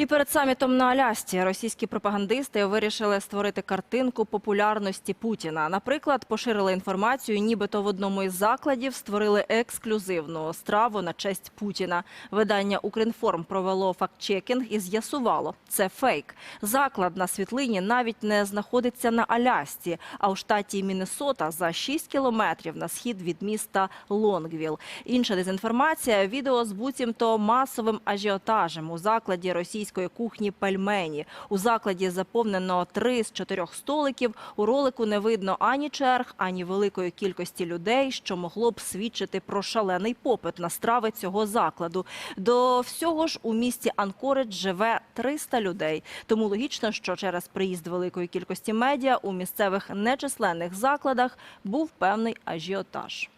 І перед самітом на Алясці російські пропагандисти вирішили створити картинку популярності Путіна. Наприклад, поширили інформацію, нібито в одному із закладів створили ексклюзивну страву на честь Путіна. Видання Укрінформ провело фактчекінг і з'ясувало – це фейк. Заклад на світлині навіть не знаходиться на Алясці, а у штаті Міннесота за 6 кілометрів на схід від міста Лонгвіл. Інша дезінформація – відео з буцімто масовим ажіотажем у закладі російської кухні пельмені. У закладі заповнено три з чотирьох столиків. У ролику не видно ані черг, ані великої кількості людей, що могло б свідчити про шалений попит на страви цього закладу. До всього ж у місті Анкоридж живе 300 людей. Тому логічно, що через приїзд великої кількості медіа у місцевих нечисленних закладах був певний ажіотаж.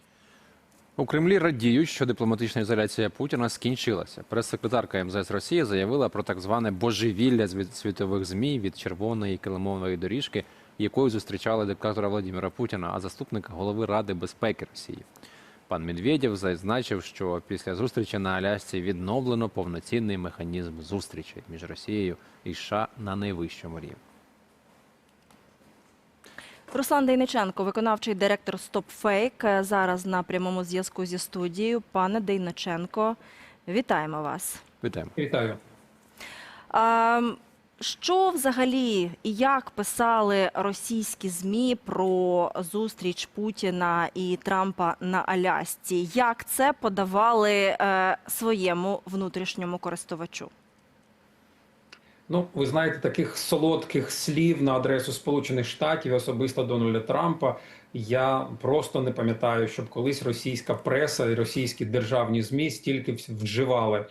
У Кремлі радіють, що дипломатична ізоляція Путіна скінчилася. Прес-секретарка МЗС Росії заявила про так зване божевілля від світових змі від червоної килимової доріжки, якою зустрічали диктатора Владимира Путіна, а заступника голови Ради безпеки Росії. Пан Медведєв зазначив, що після зустрічі на Алясці відновлено повноцінний механізм зустрічей між Росією і США на найвищому рівні. Руслан Дейниченко, виконавчий директор StopFake, зараз на прямому зв'язку зі студією. Пане Дейниченко, вітаємо вас. Вітаємо. Вітаю. А, що взагалі і як писали російські змі про зустріч Путіна і Трампа на Алясці? Як це подавали е, своєму внутрішньому користувачу? Ну, ви знаєте, таких солодких слів на адресу Сполучених Штатів, особисто Дональда Трампа. Я просто не пам'ятаю, щоб колись російська преса і російські державні змі стільки вживали.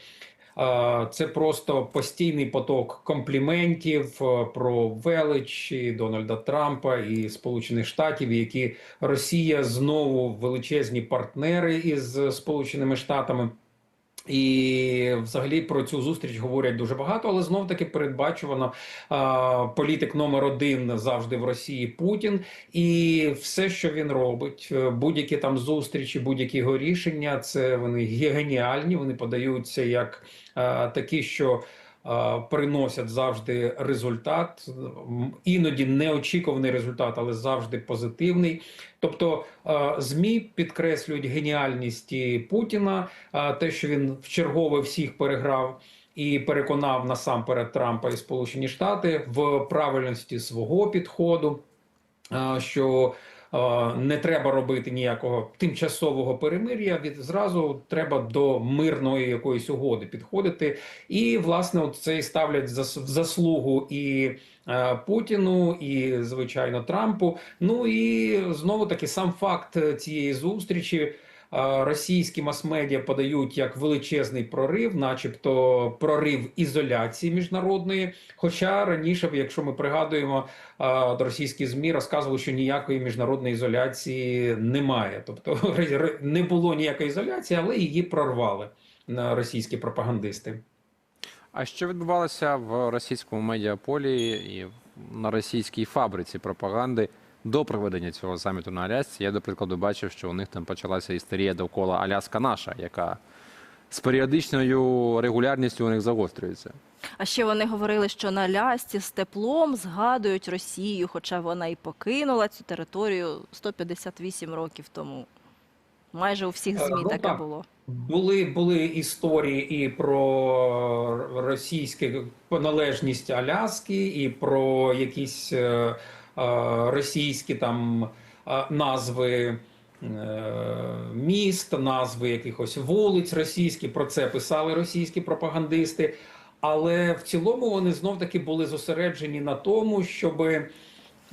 Це просто постійний поток компліментів е, про велич і Дональда Трампа і Сполучених Штатів, які Росія знову величезні партнери із Сполученими Штатами. І взагалі про цю зустріч говорять дуже багато, але знов таки передбачувано а, політик номер один завжди в Росії Путін, і все, що він робить, е, будь-які там зустрічі, будь-які його рішення, це вони геніальні. Вони подаються як а, такі, що. А, Приносять завжди результат, іноді неочікуваний результат, але завжди позитивний. Тобто е, змі підкреслюють геніальність Путіна, е, те, що він вчергове всіх переграв і переконав насамперед Трампа і Сполучені Штати в правильності свого підходу, е, що е, не треба робити ніякого тимчасового перемир'я. Від зразу треба до мирної якоїсь угоди підходити. І власне, от це і ставлять в заслугу і е, Путіну, і звичайно Трампу. Ну і знову таки сам факт е, цієї зустрічі. Російські мас-медіа подають як величезний прорив, начебто прорив ізоляції міжнародної. Хоча раніше, якщо ми пригадуємо, російські змі розказували, що ніякої міжнародної ізоляції немає. Тобто не було ніякої ізоляції, але її прорвали російські пропагандисти. А що відбувалося в російському медіаполі і на російській фабриці пропаганди до проведення цього саміту на Алясці? Я, до прикладу, бачив, що у них там почалася істерія довкола Аляска наша, яка з періодичною регулярністю у них загострюється. А ще вони говорили, що на Алясці з теплом згадують Росію, хоча вона і покинула цю територію 158 років тому. Майже у всіх Е, ЗМІ ну, таке так. було. Були були історії і про російську належність Аляски, і про якісь е, е, російські там е, назви е, міст, назви якихось вулиць російські. Про це писали російські пропагандисти. Але в цілому вони знов таки були зосереджені на тому, щоби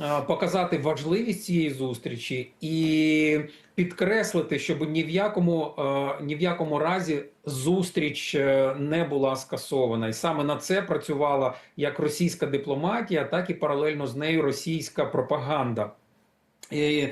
е, показати важливість цієї зустрічі і підкреслити, щоб ні в якому е, ні в якому разі зустріч е, не була скасована, і саме на це працювала як російська дипломатія, так і паралельно з нею російська пропаганда. І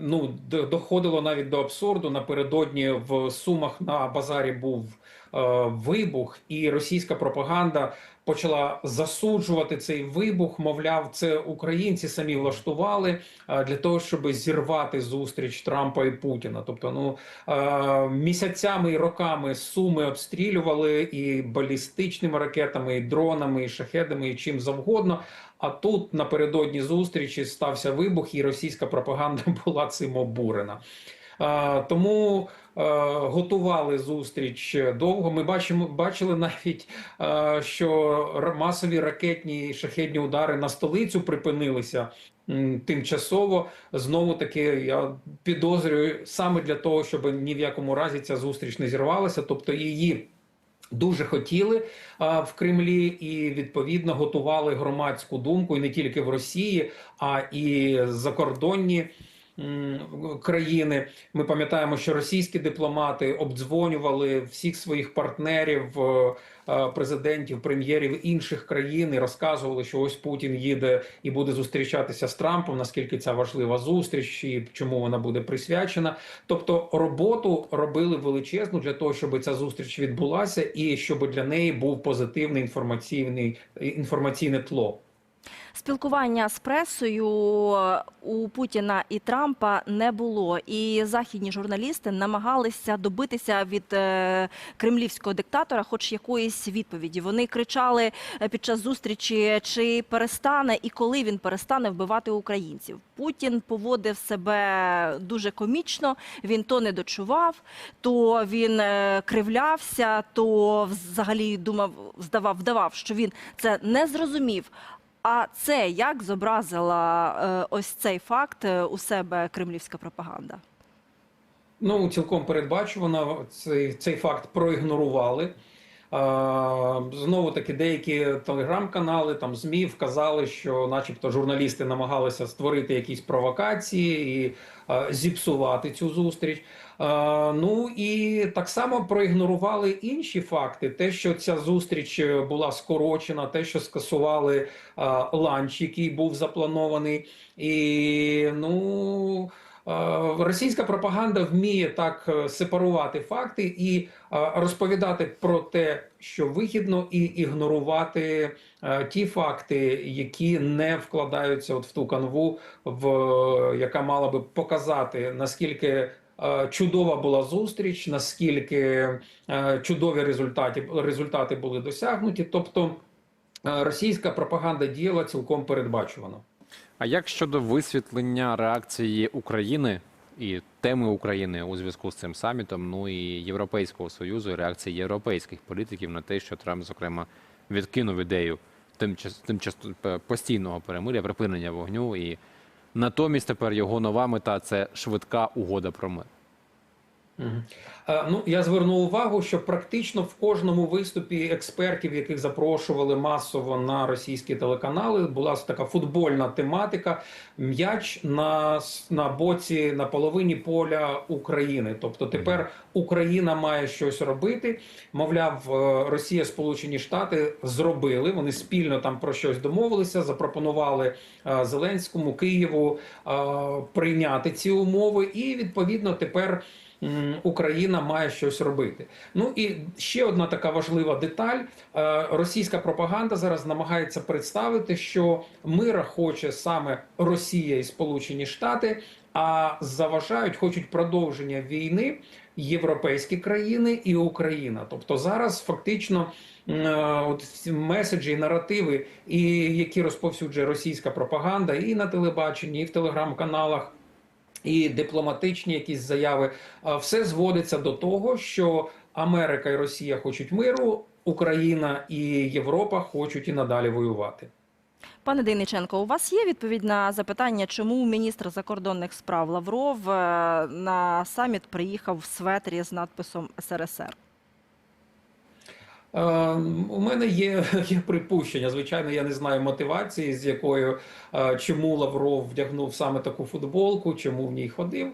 ну, доходило навіть до абсурду. Напередодні в Сумах на базарі був е, вибух, і російська пропаганда почала засуджувати цей вибух. Мовляв, це українці самі влаштували е, для того, щоб зірвати зустріч Трампа і Путіна. Тобто, ну е, місяцями і роками суми обстрілювали і балістичними ракетами, і дронами, і шахедами, і чим завгодно. А тут напередодні зустрічі стався вибух, і російська пропаганда була цим обурена. Тому готували зустріч довго. Ми бачимо, бачили навіть, що масові ракетні і шахедні удари на столицю припинилися тимчасово. Знову таки, я підозрюю саме для того, щоб ні в якому разі ця зустріч не зірвалася, тобто її. Дуже хотіли а, в Кремлі і відповідно готували громадську думку і не тільки в Росії, а і закордонні країни. Ми пам'ятаємо, що російські дипломати обдзвонювали всіх своїх партнерів, е, е, президентів, прем'єрів інших країн і розказували, що ось Путін їде і буде зустрічатися з Трампом. Наскільки ця важлива зустріч і чому вона буде присвячена? Тобто роботу робили величезну для того, щоб ця зустріч відбулася, і щоб для неї був позитивний інформаційний інформаційне тло. Спілкування з пресою у Путіна і Трампа не було, і західні журналісти намагалися добитися від е, кремлівського диктатора, хоч якоїсь відповіді. Вони кричали е, під час зустрічі, чи перестане і коли він перестане вбивати українців. Путін поводив себе дуже комічно. Він то не дочував, то він е, кривлявся, то взагалі думав, здавав, вдавав, що він це не зрозумів. А це як зобразила е, ось цей факт е, у себе кремлівська пропаганда? Ну, цілком передбачувано цей, цей факт проігнорували. Знову таки, деякі телеграм-канали, там ЗМІ вказали, що, начебто, журналісти намагалися створити якісь провокації і зіпсувати цю зустріч. Ну і так само проігнорували інші факти: те, що ця зустріч була скорочена, те, що скасували ланч, який був запланований, і ну. Е, Російська пропаганда вміє так е, сепарувати факти і е, розповідати про те, що вигідно, і ігнорувати ті факти, які не вкладаються от в ту канву, в яка мала би показати наскільки. Чудова була зустріч, наскільки чудові результати, результати були досягнуті. Тобто російська пропаганда діяла цілком передбачувано. А як щодо висвітлення реакції України і теми України у зв'язку з цим самітом, ну і Європейського союзу, і реакції європейських політиків на те, що Трамп, зокрема, відкинув ідею тимчас, постійного перемиря, припинення вогню, і натомість тепер його нова мета це швидка угода про мир. Ну, я звернув увагу, що практично в кожному виступі експертів, яких запрошували масово на російські телеканали, була така футбольна тематика. М'яч на, на боці на половині поля України. Тобто тепер Україна має щось робити. Мовляв, е, Росія, Сполучені Штати зробили. Вони спільно там про щось домовилися, запропонували е, Зеленському Києву е, прийняти ці умови, і відповідно тепер. Україна має щось робити. Ну і ще одна така важлива деталь: Е, російська пропаганда зараз намагається представити, що мира хоче саме Росія і Сполучені Штати, а заважають, хочуть продовження війни європейські країни і Україна. Тобто зараз фактично. е, От меседжі, наративи, і які розповсюджує російська пропаганда, і на телебаченні, і в телеграм-каналах, і дипломатичні якісь заяви, все зводиться до того, що Америка і Росія хочуть миру, Україна і Європа хочуть і надалі воювати. Пане Дейниченко, у вас є відповідь на запитання, чому міністр закордонних справ Лавров е, на саміт приїхав в светрі з надписом СРСР? Е, у мене є, є припущення. Звичайно, я не знаю мотивації, з якою е, чому Лавров вдягнув саме таку футболку, чому в ній ходив.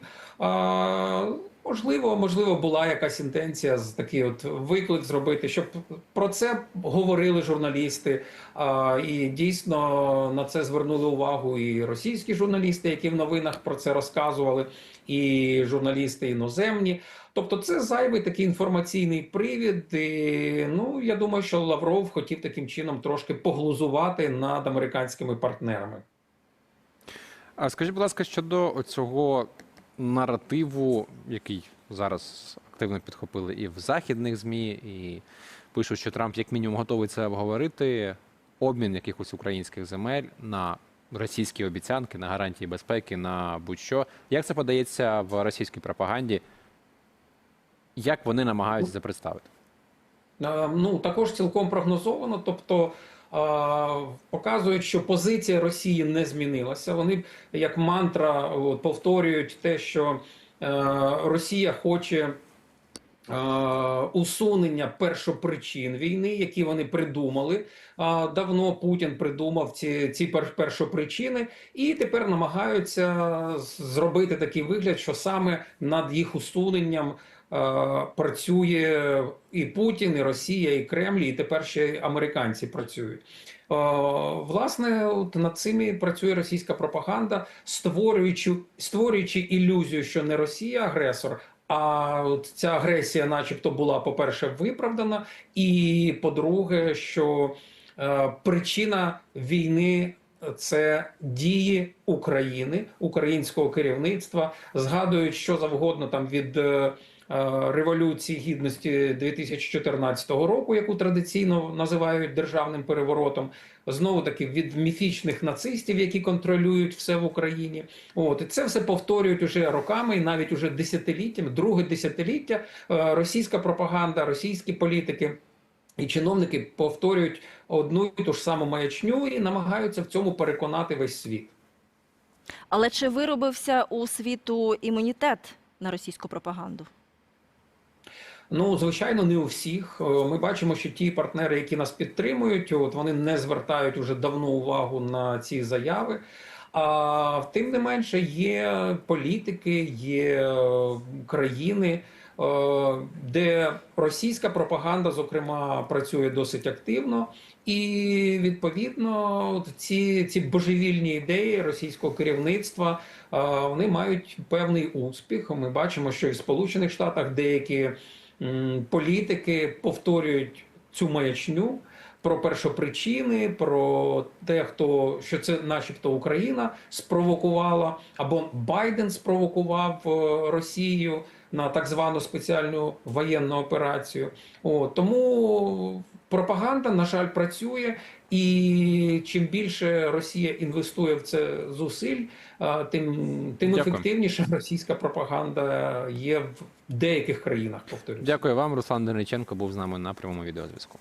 Можливо, можливо, була якась інтенція з такий от виклик зробити, щоб про це говорили журналісти. А, і дійсно на це звернули увагу і російські журналісти, які в новинах про це розказували, і журналісти іноземні. Тобто, це зайвий такий інформаційний привід. І, ну я думаю, що Лавров хотів таким чином трошки поглузувати над американськими партнерами. А скажіть, будь ласка, щодо цього наративу, який зараз активно підхопили і в західних ЗМІ, і пишуть, що Трамп як мінімум готовий це обговорити, обмін якихось українських земель на російські обіцянки, на гарантії безпеки, на будь-що. Як це подається в російській пропаганді? Як вони намагаються це представити? Е, Ну також цілком прогнозовано. Тобто е, показують, що позиція Росії не змінилася. Вони як мантра от, повторюють те, що е, Росія хоче. е, Усунення першопричин війни, які вони придумали давно. Путін придумав ці, ці пер- першопричини, і тепер намагаються зробити такий вигляд, що саме над їх усуненням працює і Путін, і Росія, і Кремль, і тепер ще американці працюють. Е, Власне, от над цими працює російська пропаганда, створюючи, створюючи ілюзію, що не Росія агресор. А от ця агресія, начебто, була, по-перше, виправдана, і по-друге, що е, причина війни це дії України, українського керівництва, згадують що завгодно там від е, е, революції гідності 2014 року, яку традиційно називають державним переворотом. Знову таки від міфічних нацистів, які контролюють все в Україні. От і це все повторюють уже роками, і навіть уже десятиліттями, друге десятиліття. е, Російська пропаганда, російські політики. І чиновники повторюють одну і ту ж саму маячню і намагаються в цьому переконати весь світ. Але чи виробився у світу імунітет на російську пропаганду? Ну, звичайно, не у всіх. Е, Ми бачимо, що ті партнери, які нас підтримують, от вони не звертають уже давно увагу на ці заяви. А тим не менше, є політики, є е, країни, е, де російська пропаганда, зокрема, працює досить активно. І відповідно ці, ці божевільні ідеї російського керівництва вони мають певний успіх. Ми бачимо, що і в Сполучених Штатах деякі політики повторюють цю маячню про першопричини, про те, хто що це, начебто, Україна спровокувала, або Байден спровокував е, Росію на так звану спеціальну воєнну операцію. О, тому пропаганда, на жаль, працює, і чим більше Росія інвестує в це зусиль, тим, тим Дякую. ефективніше російська пропаганда є в деяких країнах. Повторюсь. Дякую вам, Руслан Дениченко був з нами на прямому відеозв'язку.